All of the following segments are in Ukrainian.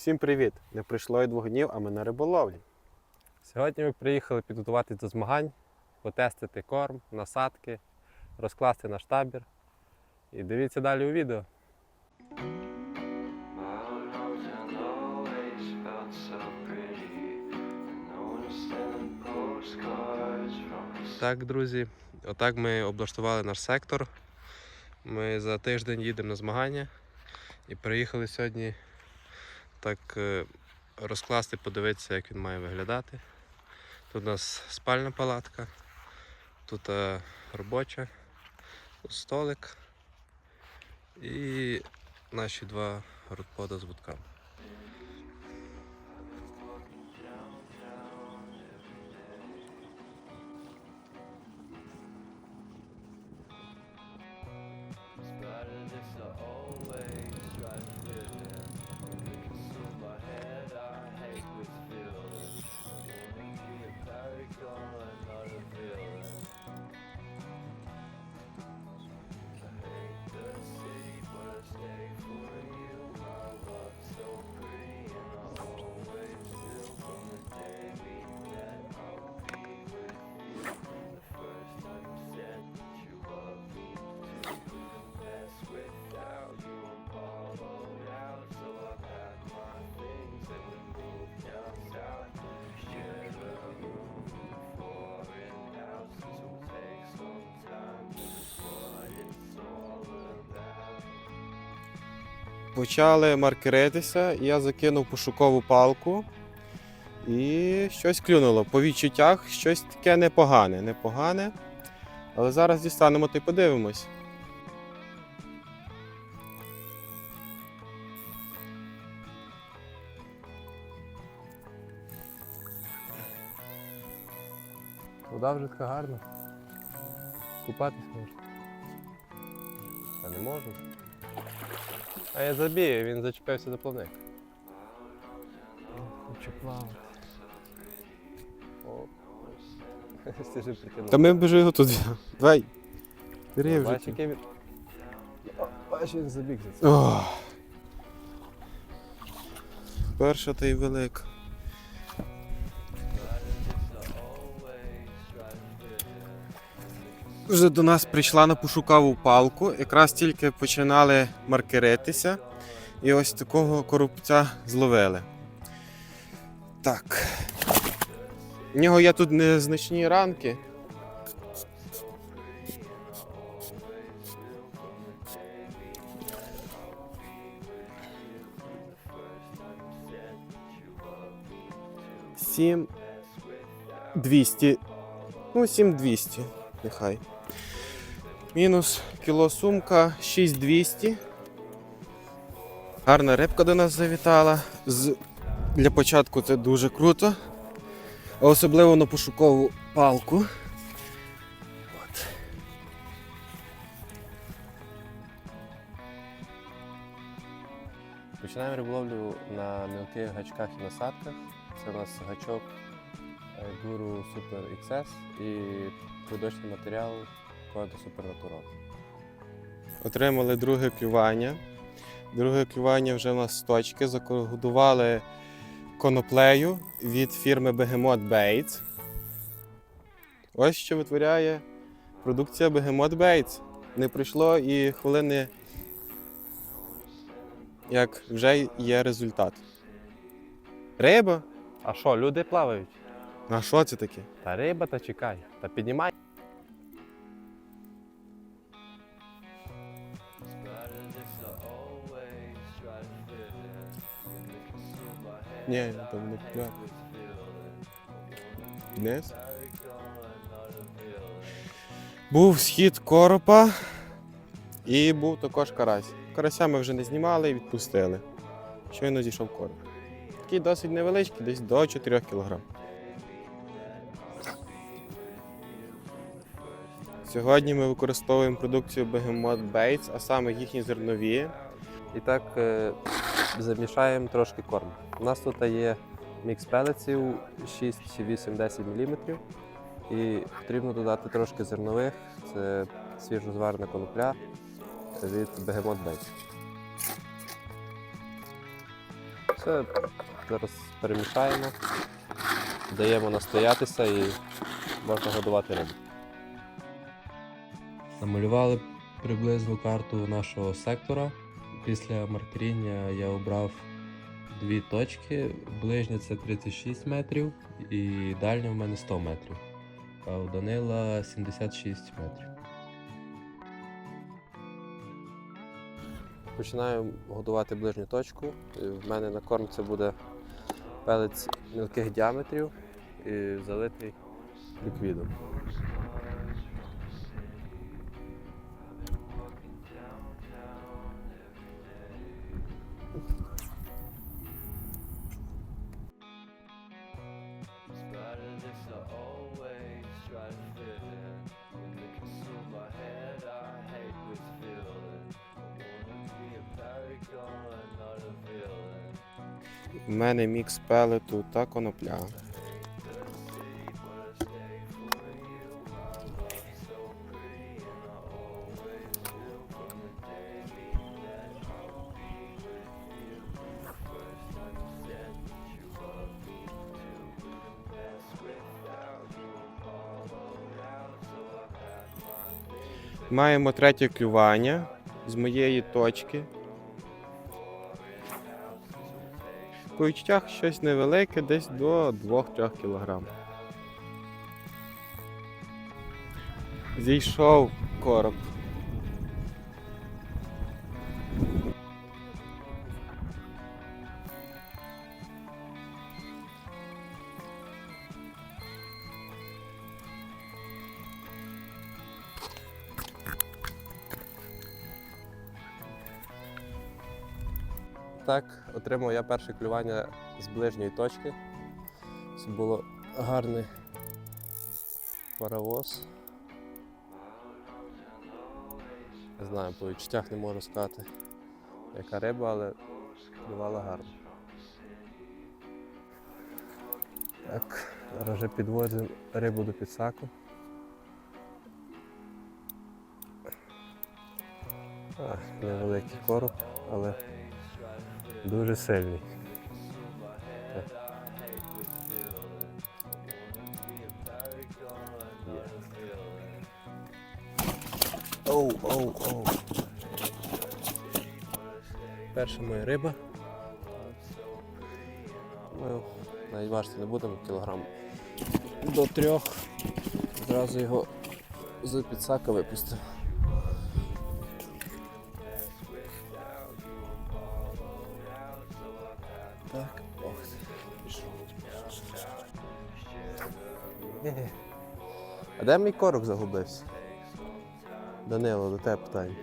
Всім привіт! Не пройшло і двох днів, а ми на риболовлі. Сьогодні ми приїхали підготуватись до змагань, потестити корм, насадки, розкласти наш табір. І дивіться далі у відео. Так, друзі, отак ми облаштували наш сектор. Ми за тиждень їдемо на змагання і приїхали сьогодні так е, розкласти, подивитися, як він має виглядати. Тут у нас спальна палатка, тут е, робоча, тут столик і наші два родпода з вудками. Почали маркеритися, і я закинув пошукову палку. І щось клюнуло. По відчуттях щось таке непогане, непогане. Але зараз дістанемо та й подивимось. Вода вже така гарна. Купатись можна. Та не можу. А я забію, він зачепився до плавник. Хочу плавати. О. Притягнув. Та ми біжи його туди. Давай. Бери вже. Бачиш, який він. Бачиш, він забіг за це. Ох. Перша та й велика. Вже до нас прийшла на пошукову палку. Якраз тільки починали маркеритися. І ось такого коробця зловили. Так. У нього є тут незначні ранки. Сім 200. Ну, 7200, нехай. Мінус кіло сумка 6200. Гарна рибка до нас завітала. З... Для початку це дуже круто. Особливо на пошукову палку. От. Починаємо риболовлю на мілких гачках і насадках. Це у нас гачок Guru Super XS і придочний матеріал Кода Supernatural. Отримали друге клювання. Друге клювання вже в нас з точки. Закогодували коноплею від фірми Behemoth Baits. Ось що витворяє продукція Behemoth Baits. Не пройшло і хвилини, як вже є результат. Риба? А що, люди плавають? А що це таке? Та риба та чекай. Та піднімай. Вниз. Paragon, not a villain. Був схід коропа і був також карась. Карася ми вже не знімали і відпустили. Щойно зійшов короб. Такий досить невеличкий, десь до 4 кг. Сьогодні ми використовуємо продукцію Behemoth Baits, а саме їхні зернові. І так е, замішаємо трошки корм. У нас тут є мікс пелеців 6, 8, 10 мм. І потрібно додати трошки зернових. Це свіжозварена конопля від Behemoth Base. Все зараз перемішаємо, даємо настоятися і можна годувати рибу. Намалювали приблизну карту нашого сектора. Після маркеріння я обрав дві точки. Ближня це 36 метрів і дальня в мене 100 метрів. А у Данила 76 метрів. Починаю годувати ближню точку. В мене на корм це буде пелець мілких діаметрів і залитий ліквідом. У мене мікс пелету та конопля. Маємо третє клювання з моєї точки. По щось невелике, десь до 2-3 кг. Зійшов короб. Отримав я перше клювання з ближньої точки. Це було гарний паровоз. Не знаю, по відчуттях не можу сказати, яка риба, але клювала гарно. Так, зараз вже підвозимо рибу до підсаку. А, невеликий короб, але дуже сильний. Оу, оу, оу. Перша моя риба. Ми навіть важити не будемо, кілограм до трьох. Зразу його з підсака випустив. Так, ох. пішов. А де мій корок загубився? Данило, до тебе питання.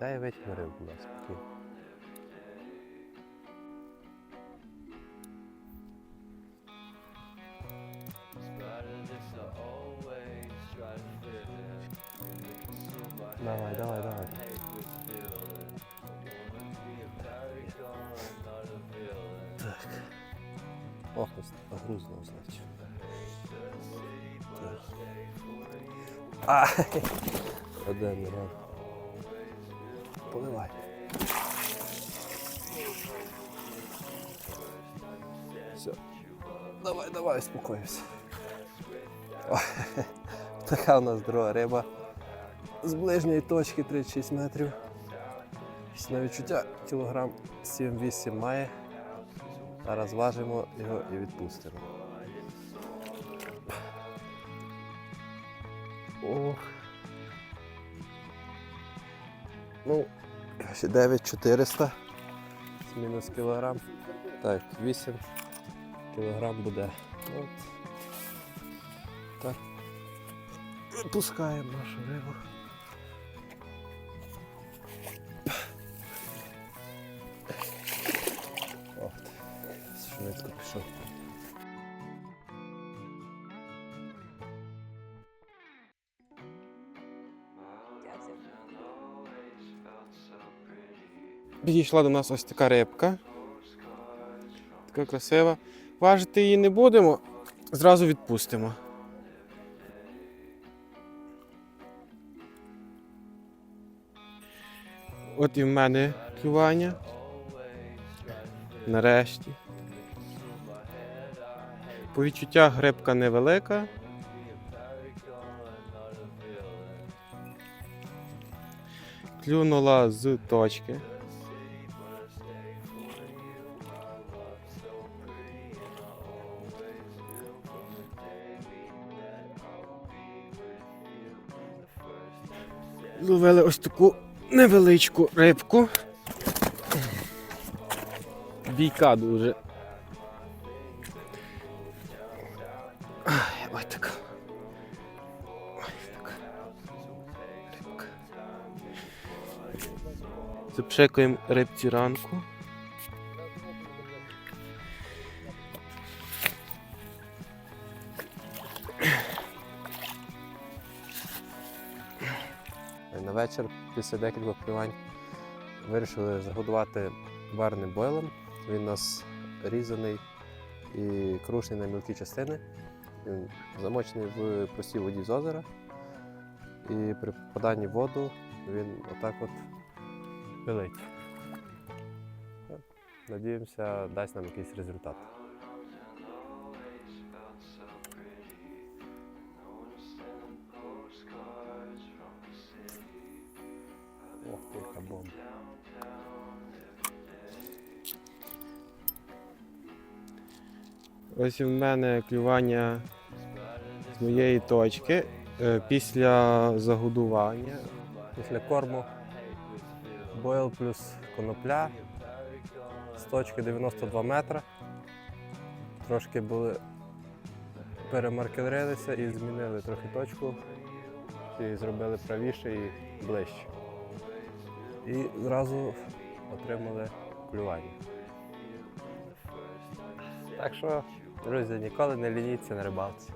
Та весь горив, будь ласка. Давай, давай, давай. Так. Ох, грузно, значит. А, Давай. О, Така у нас друга риба. З ближньої точки 36 метрів. На відчуття кілограм 7-8 має. Зараз важимо його і відпустимо. Ох. Ну, ще 9400. мінус кілограм. Так, 8 кілограм буде. От. Так. Випускаємо нашу рибу. От. Швидко пішов. Підійшла до нас ось така рибка. Така красива. Важити її не будемо, зразу відпустимо. От і в мене клювання. Нарешті. По відчуттях рибка невелика. Клюнула з точки. Ловили ось таку невеличку рибку. Бійка дуже. Ось така. Ось така. Рибка. Запшекуємо рибці ранку. Вечір після декількох плювань вирішили загодувати варним бойлом. Він у нас різаний і крушений на мілкі частини. Він замочений в простій воді з озера. І при попаданні в воду він отак от пилить. Надіємося, дасть нам якийсь результат. Яка. Ось в мене клювання з моєї точки е, після загодування. Після корму бойл плюс конопля з точки 92 метра. Трошки були перемаркерилися і змінили трохи точку. І зробили правіше і ближче. І зразу отримали клювання. Так що, друзі, ніколи не лініться на рибалці.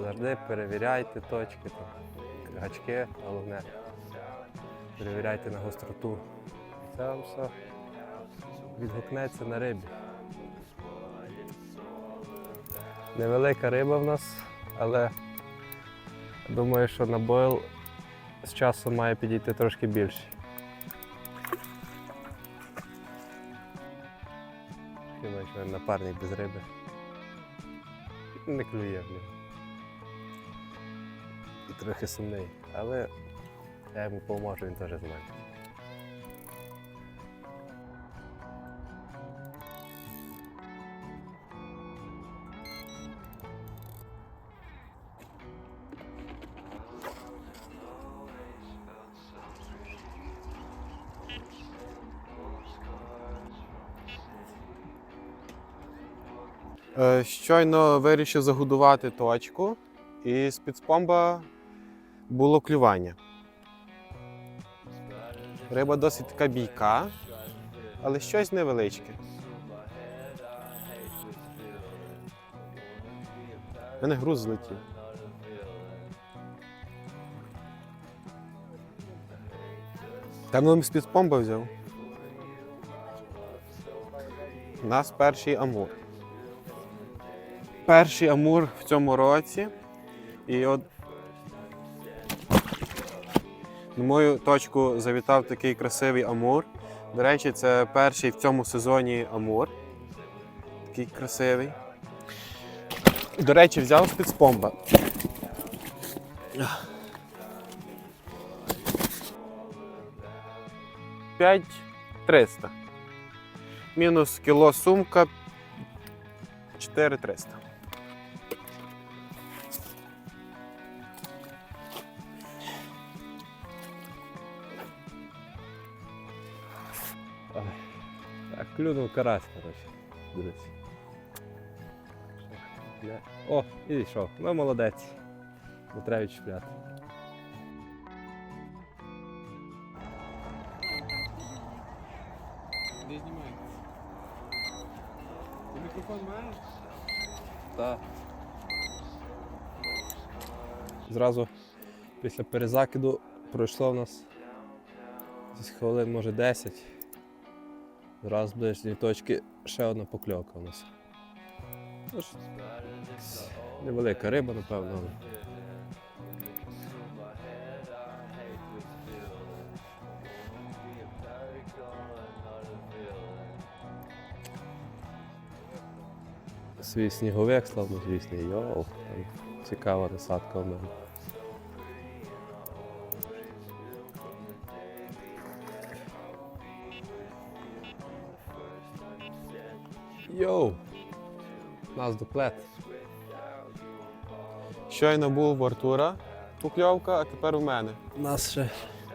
Завжди перевіряйте точки, гачки, головне. Перевіряйте на гостроту. Це вам все відгукнеться на рибі. Невелика риба в нас, але думаю, що на бойл з часом має підійти трошки більше. Що напарник без риби. Не клює в нього. І трохи сумний, але я йому поможу, він теж з мене. Щойно вирішив загодувати точку, і з під спомба було клювання. Риба досить така бійка, але щось невеличке. У мене груз злетів. Там нам з під спомба взяв. У нас перший амур перший амур в цьому році. І от на мою точку завітав такий красивий амур. До речі, це перший в цьому сезоні амур. Такий красивий. До речі, взяв з-під. П'ять триста. Мінус кіло сумка 4300. Клюнув карась, коротше. Дивись. О, і йшов. Ну молодець. Не треба відчіпляти. Не знімай. Ти мікрофон маєш? Так. Зразу після перезакиду пройшло в нас десь хвилин, може 10. Зразу з ближньої точки ще одна покльовка у нас. Ну, ж, невелика риба, напевно. Свій сніговик, славнозвісний, йоу, цікава насадка в мене. Нас дуплет. Щойно був в Артура покльовка, а тепер у мене. У нас ще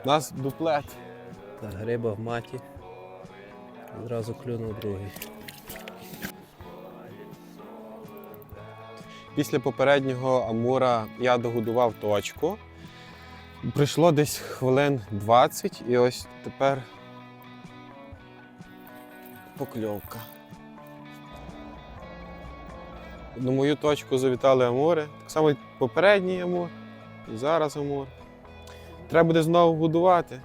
У нас дуплет. та гриба в маті. Зразу клюнув другий. Після попереднього амура я догодував точку. Пройшло десь хвилин 20 і ось тепер покльовка. На мою точку завітали амури. Так само і попередній амур, і зараз амур. Треба буде знову годувати.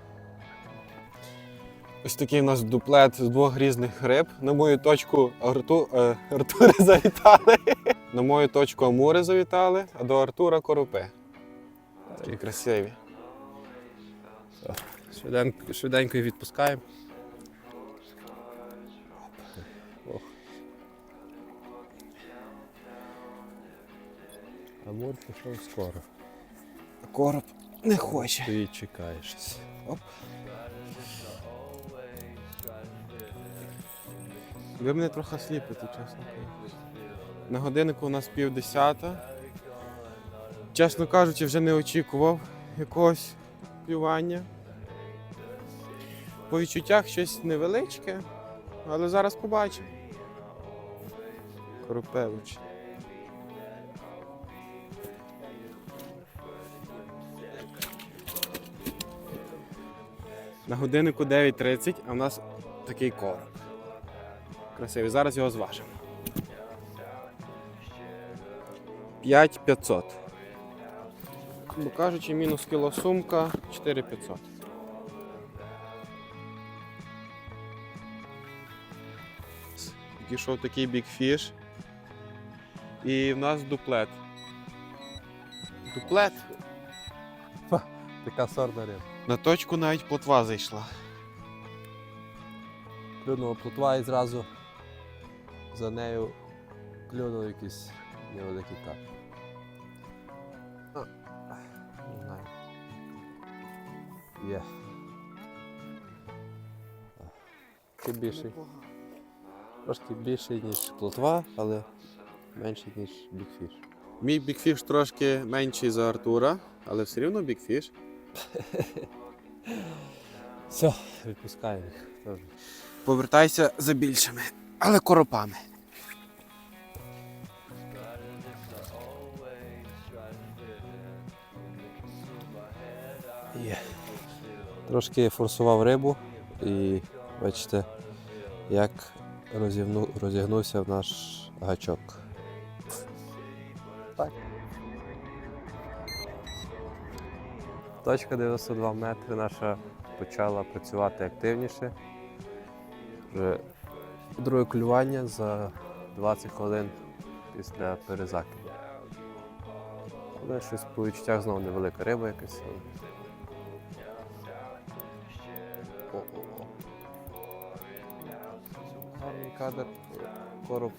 Ось такий у нас дуплет з двох різних риб. На мою точку Арту, е, Артури завітали. На мою точку амури завітали, а до Артура коропи. Такі красиві. Швиденько, швиденько їх відпускаємо. Амур пішов скоро. А короб не хоче. Стоїть, чекає щось. Ви мене трохи сліпите, чесно кажучи. На годиннику у нас пів десята. Чесно кажучи, вже не очікував якогось плювання. По відчуттях щось невеличке, але зараз побачимо. Коропевич. На годиннику 9.30, а в нас такий короб. Красивий. Зараз його зважимо. 5500. Бо кажучи, мінус кіло сумка 4500. Пішов такий бікфіш. І в нас дуплет. Дуплет. Така сорна риба. На точку навіть плотва зайшла. Клюнула плотва і зразу за нею клюнув якийсь невеликий кап. Не знаю. Є. Ти більший. Трошки більший, ніж плотва, але менший, ніж бікфіш. Мій бікфіш трошки менший за Артура, але все рівно бікфіш. Все, відпускаємо їх. Повертайся за більшими, але коропами. Є. Трошки форсував рибу і бачите, як розігну, розігнувся в наш гачок. Так. Точка 92 метри наша почала працювати активніше. Вже друге клювання за 20 хвилин після перезакиду. Але щось по відчуттях знову невелика риба якась. О-о-о. Гарний кадр, короб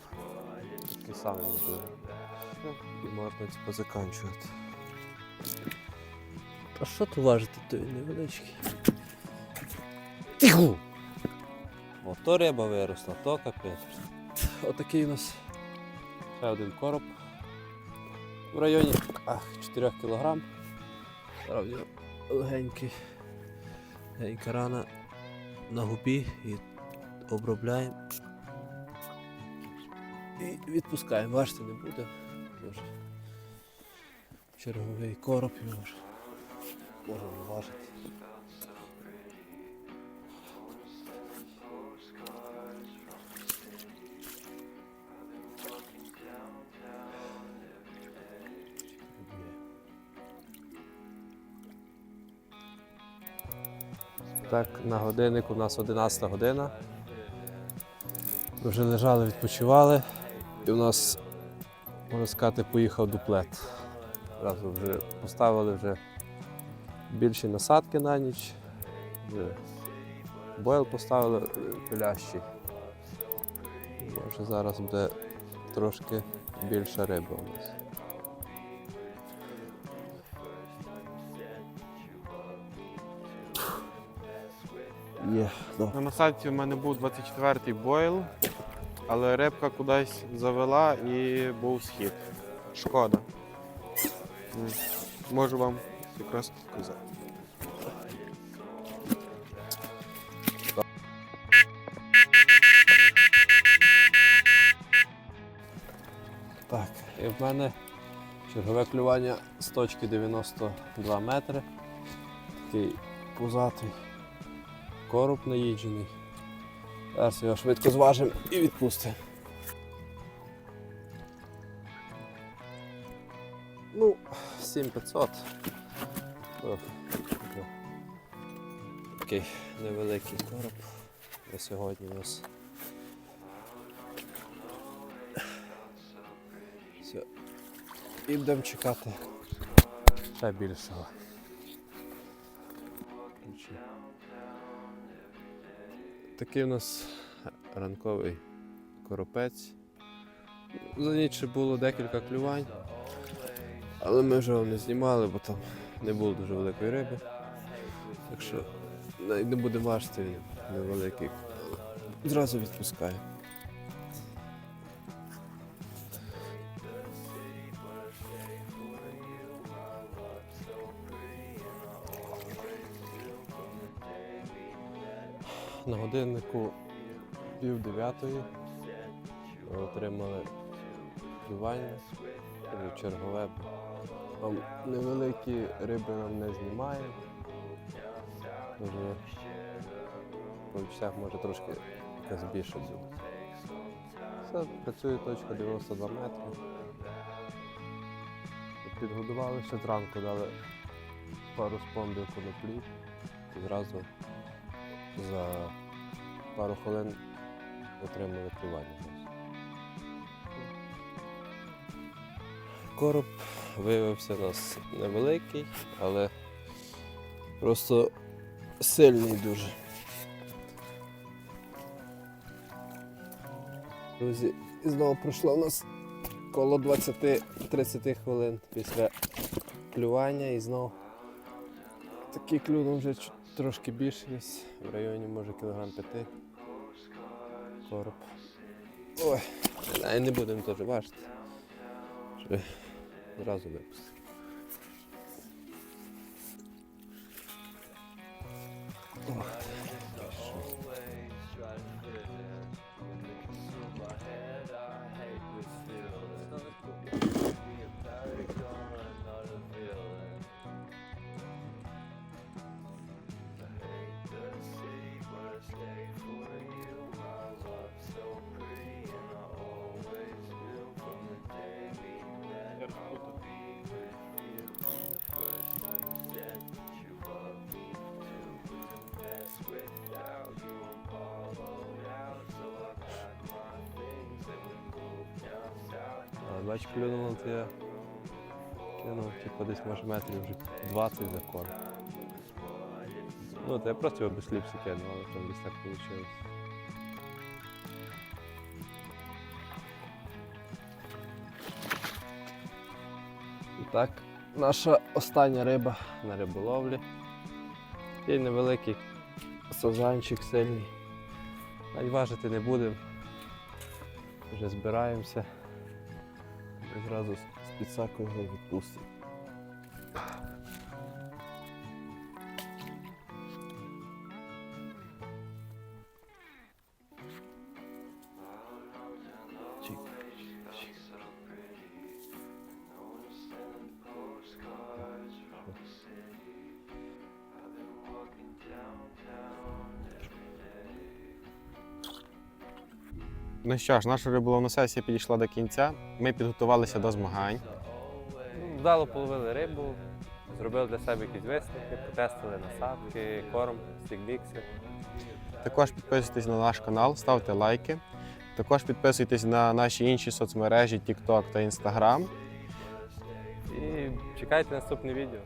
такий самий можливо. І можна типу заканчувати. А що тут важити той невеличкий? Тихо! О, то риба виросла, то капець. Отакий у нас ще один короб. В районі ах, 4 кг. Нього легенький. Легенька рана на губі і обробляємо і відпускаємо. Бачите, не буде. Дуже черговий короб його можемо важити. Так, на годиннику у нас 11 година. Ми вже лежали, відпочивали. І у нас, можна сказати, поїхав дуплет. Разом вже поставили вже більші насадки на ніч. Бойл поставили е, пилящий. Може зараз буде трошки більша риба у нас. Є, добре. На насадці в мене був 24-й бойл, але рибка кудись завела і був схід. Шкода. Можу вам якраз сказати. Так, і в мене чергове клювання з точки 92 метри. Такий пузатий короб наїджений. Зараз його швидко зважимо і відпустимо. Ну, 7500. Такий невеликий короб на сьогодні у нас. Все. І будемо чекати ще більшого. Такий у нас ранковий коропець. За ніч було декілька клювань, але ми вже вам не знімали, бо там не було дуже великої риби. Так що не будемо важити він невеликий. Зразу відпускаємо. На годиннику пів дев'ятої отримали клювання вже чергове. Там невеликі риби нам не знімає. По відчуттях може трошки якась більше буде. Все, працює точка 92 метри. Підгодували ще зранку, дали пару спомбів коноплі і зразу за пару хвилин отримали клювання. Короб виявився у нас невеликий, але просто сильний дуже. Друзі, знову пройшло у нас коло 20-30 хвилин після клювання і знову такий клюнув вже трошки більше десь, в районі може кілограм п'яти. Короб. Ой, не будемо теж важити. Зразу випустив. always бач, клюнуло це я кинув, типу десь може метрів вже 20 за корм. Ну, то я просто його без сліпси кинув, але там десь так вийшло. І так, наша остання риба на риболовлі. І невеликий сазанчик сильний. Навіть важити не будемо. Вже збираємося. І зразу з його Ну що ж, наша риболовна сесія підійшла до кінця. Ми підготувалися до змагань. Ну, Вдало половили рибу, зробили для себе якісь висновки, потестили насадки, корм, стікбікси. Також підписуйтесь на наш канал, ставте лайки. Також підписуйтесь на наші інші соцмережі TikTok та Instagram. І чекайте наступне відео.